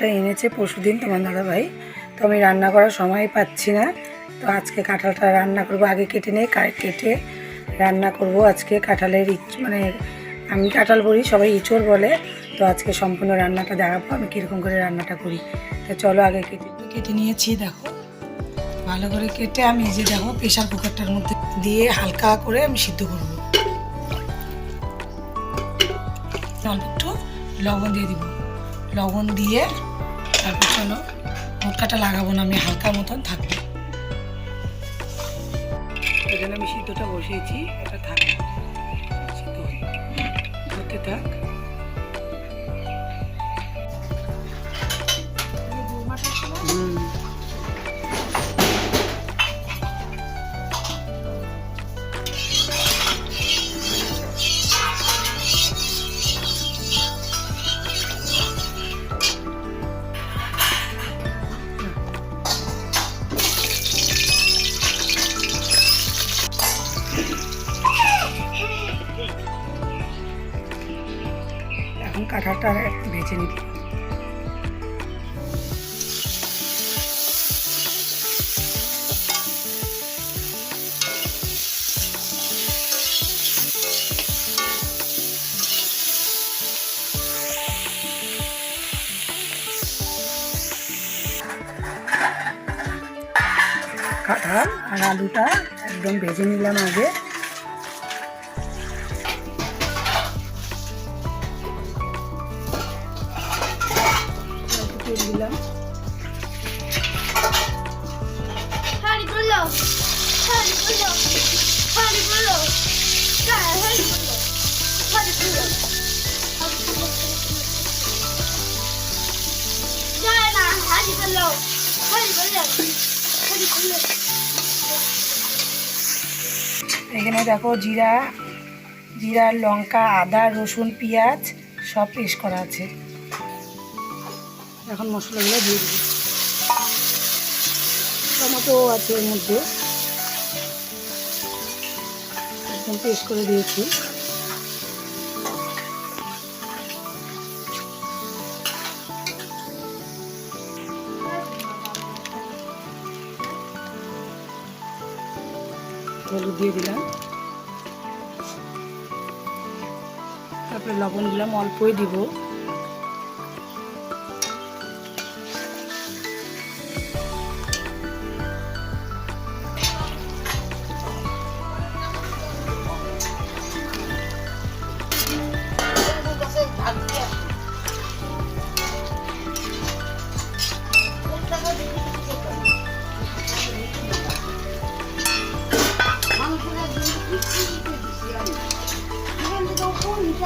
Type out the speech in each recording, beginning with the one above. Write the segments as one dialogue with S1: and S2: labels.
S1: কাঁঠালটা এনেছে পরশুদিন তোমার দাদা ভাই তো আমি রান্না করার সময় পাচ্ছি না। তো আজকে কাঁঠালটা রান্না করব, আগে কেটে নিয়ে কেটে রান্না করব আজকে কাঁঠালের মানে আমি কাঁঠাল বলি, সবাই ইঁচড় বলে। তো আজকে সম্পূর্ণ রান্নাটা দেখাবো, আমি কীরকম করে রান্নাটা করি। তো চলো আগে কেটে কেটে নিয়েছি, দেখো। ভালো করে কেটে আমি যে দেখো প্রেশার কুকারটার মধ্যে দিয়ে হালকা করে আমি সিদ্ধ করব। অল্প একটু লবণ দিয়ে দিব। লবণ দিয়ে তারপর চলো মটকাটা লাগাবো না, আমি হালকা মতন থাকব এখানে আমি সিদ্ধটা বসিয়েছি, এটা থাক, সিদ্ধ। হতে থাক কাঁঠালটা ভেজে নিব। কাঁঠাল আর আলুটা একদম ভেজে নিলাম আগে। এখানে দেখো জিরা জিরা লঙ্কা আদা রসুন পেঁয়াজ সব পেস্ট করা আছে। এখন মশলাগুলো দিয়ে দিবি। টমেটো আছে এর মধ্যে। একদম পেস্ট করে দিয়েছি। হলুদ দিয়ে দিলাম। তারপরে লবণ দিলাম অল্পই দিব।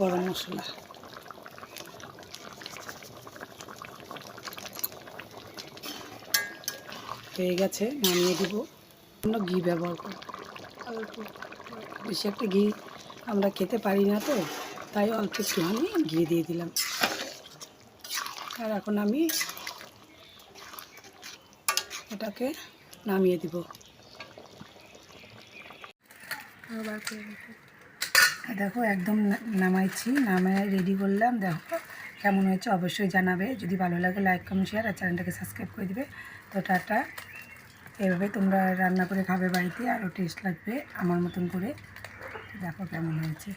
S1: গরম মশলা। হয়ে গেছে, নামিয়ে দিব। অন্য ঘি ব্যবহার করব বেশি একটা ঘি আমরা খেতে পারি না তো, তাই অল্প একটুখানি ঘি দিয়ে দিলাম। আর এখন আমি এটাকে নামিয়ে দিব। দেখো। একদম নামাইছি নামায় রেডি করলাম। দেখো কেমন হয়েছে অবশ্যই জানাবে। যদি ভালো লাগে লাইক কমেন্ট শেয়ার আর চ্যানেলটাকে সাবস্ক্রাইব করে দিবে। তো টাটা। এভাবে তোমরা রান্না করে খাবে বাড়িতে আরও টেস্ট লাগবে আমার মতন করে। দেখো কেমন হয়েছে।